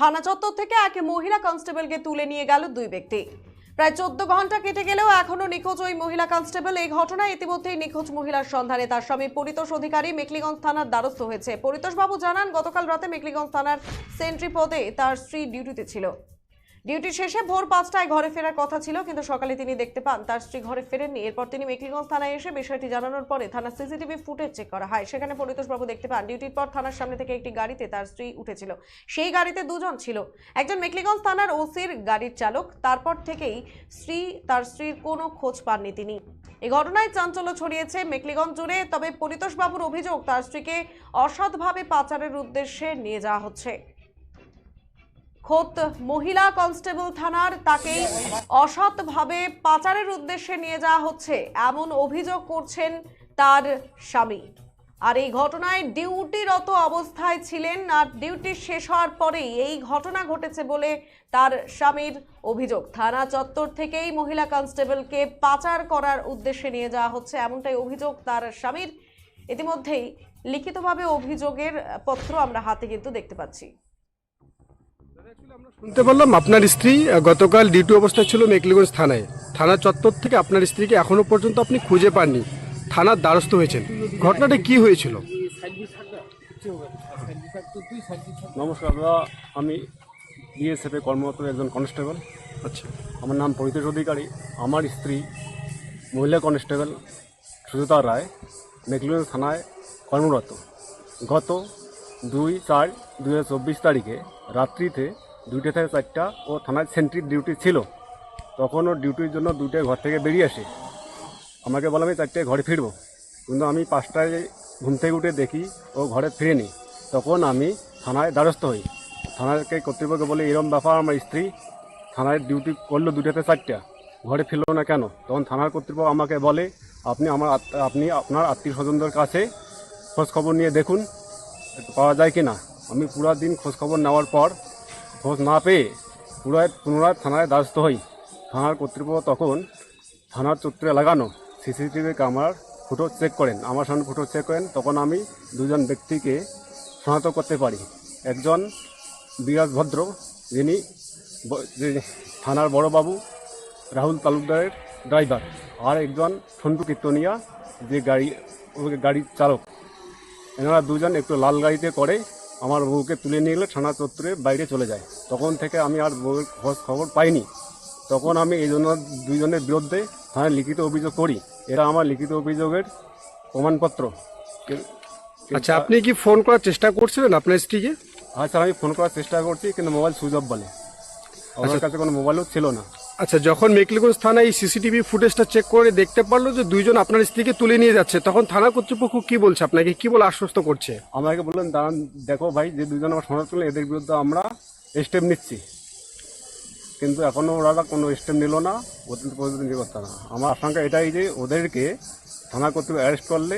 থানা চত্বর থেকে এক মহিলা কনস্টেবলকে তুলে নিয়ে গেল দুই ব্যক্তি। প্রায় চোদ্দ ঘণ্টা কেটে গেলেও এখনও নিখোঁজ ওই মহিলা কনস্টেবল। এই ঘটনায় ইতিমধ্যেই নিখোঁজ মহিলার সন্ধানে তার স্বামী পরিতোষ অধিকারী মেকলিগঞ্জ থানার দ্বারস্থ হয়েছে। পরিতোষবাবু জানান, গতকাল রাতে মেকলিগঞ্জ থানার সেন্ট্রি পদে তার স্ত্রী ডিউটিতে ছিল। ডিউটি শেষে ভোর পাঁচটায় ঘরে ফেরার কথা ছিল, কিন্তু সকালে তিনি দেখতে পান তার স্ত্রী ঘরে ফেরেননি। এরপর তিনি মেকলিগঞ্জ থানায় এসে বিষয়টি জানানোর পরে থানার সিসিটিভি ফুটেজ চেক করা হয়। সেখানে পরিতোষবাবু দেখতে পান, ডিউটির পর থানার সামনে থেকে একটি গাড়িতে তার স্ত্রী উঠেছিল। সেই গাড়িতে দুজন ছিল। একজন মেকলিগঞ্জ থানার ওসির গাড়ির চালক, তারপর থেকেই স্ত্রী, তার স্ত্রীর কোনো খোঁজ পাননি তিনি। এই ঘটনায় চাঞ্চল্য ছড়িয়েছে মেকলিগঞ্জ জুড়ে, তবে পরিতোষবাবুর অভিযোগ তার স্ত্রীকে অসৎভাবে পাচারের উদ্দেশ্যে নিয়ে যাওয়া হচ্ছে। খোদ মহিলা কনস্টেবল থানার তাকেই অসৎভাবে পাচারের উদ্দেশ্যে নিয়ে যাওয়া হচ্ছে। এমন অভিযোগ করছেন তার স্বামী। আর এই ঘটনায় ডিউটিরত অবস্থায় ছিলেন আর ডিউটি শেষ হওয়ার পরেই এই ঘটনা ঘটেছে বলে তার স্বামীর অভিযোগ। থানা চত্বর থেকেই মহিলা কনস্টেবলকে পাচার করার উদ্দেশ্যে নিয়ে যাওয়া হচ্ছে এমনটাই অভিযোগ তার স্বামীর। ইতিমধ্যেই লিখিতভাবে অভিযোগের পত্র আমরা হাতে কিন্তু দেখতে পাচ্ছি। শুনতে পারলাম আপনার স্ত্রী গতকাল ডিউটি অবস্থায় ছিল মেকলিগঞ্জ থানায়। থানা চত্বর থেকে আপনার স্ত্রীকে এখনও পর্যন্ত আপনি খুঁজে পাননি। থানার দ্বারস্থ হয়েছেন। ঘটনাটা কি হয়েছিল? নমস্কার দাদা আমি বিএসএফে কর্মরত একজন কনস্টেবল। আচ্ছা। আমার নাম পরিতোষ অধিকারী। আমার স্ত্রী মহিলা কনস্টেবল সুজাতা রায় মেকলিগঞ্জ থানায় কর্মরত। গত দুই চার দু চব্বিশ তারিখে রাত্রিতে দুইটা থেকে চারটা ও থানায় সেন্ট্রি ডিউটি ছিল। তখন ও ডিউটির জন্য দুইটায় ঘর থেকে বেরিয়ে আসে। আমাকে বলা, আমি চারটায় ঘরে ফিরবো। কিন্তু আমি পাঁচটায় ঘুম থেকে উঠে দেখি ও ঘরে ফিরেনি। তখন আমি থানায় দ্বারস্থ হই। থানাকে কর্তৃপক্ষ বলে, এরম ব্যাপার, আমার স্ত্রী থানায় ডিউটি করল দুটাতে চারটা। ঘরে ফিরলো না কেন? তখন থানার কর্তৃপক্ষ আমাকে বলে, আপনি আমার আপনি আপনার আত্মীয় স্বজনদের কাছে খোঁজ খবর নিয়ে দেখুন। পাওয়া যায় কি না আমি পুরো দিন খোঁজ খবর নেওয়ার পর খোঁজ না পেয়ে পুরায় পুনরায় থানায় দ্বারস্থ হই। থানার কর্তৃপক্ষ তখন থানার চত্বরে লাগানো সিসিটিভি ক্যামেরার ফুটো চেক করেন। আমার সামনে ফুটো চেক করেন, তখন আমি দুজন ব্যক্তিকে শনাক্ত করতে পারি। একজন বিরাজ ভদ্র, যিনি থানার বড়বাবু রাহুল তালুকদারের ড্রাইভার আর একজন সন্টু কীর্তনিয়া, যে গাড়ি, গাড়ির চালক। এনারা দুজন একটু লাল গাড়িতে করে আমার বউকে তুলে নিয়ে গেলে থানা চত্বরে বাইরে চলে যায়। তখন থেকে আমি আর বউয়ের খোঁজ খবর পাইনি। তখন আমি এই জন্য দুইজনের বিরুদ্ধে থানায় লিখিত অভিযোগ করি। এরা আমার লিখিত অভিযোগের প্রমাণপত্র। আচ্ছা আপনি কি ফোন করার চেষ্টা করছিলেন আপনার স্ত্রীকে? হ্যাঁ স্যার আমি ফোন করার চেষ্টা করছি কিন্তু মোবাইল সুইচ অফ বলে। আমার কাছে কোনো মোবাইলও ছিল না। আচ্ছা যখন মেকলিগঞ্জ থানায় এই সিসিটিভি ফুটেজটা চেক করে দেখতে পারল যে দুইজন আপনার স্ত্রীকে তুলে নিয়ে যাচ্ছে, তখন থানা কর্তৃপক্ষ কি বলছে আপনাকে? কি বলে আশ্বস্ত করছে? আমাকে বললেন, দাঁড়ান, দেখো ভাই, যে দুজন আমার সনাতন তুলে এদের বিরুদ্ধে আমরা স্টেপ নিচ্ছি। কিন্তু এখনও ওরা কোনো স্টেপ নিল না, অত্যন্ত পর্যন্ত করতে না আমার আশঙ্কা এটাই যে ওদেরকে থানা কর্তৃপক্ষ অ্যারেস্ট করলে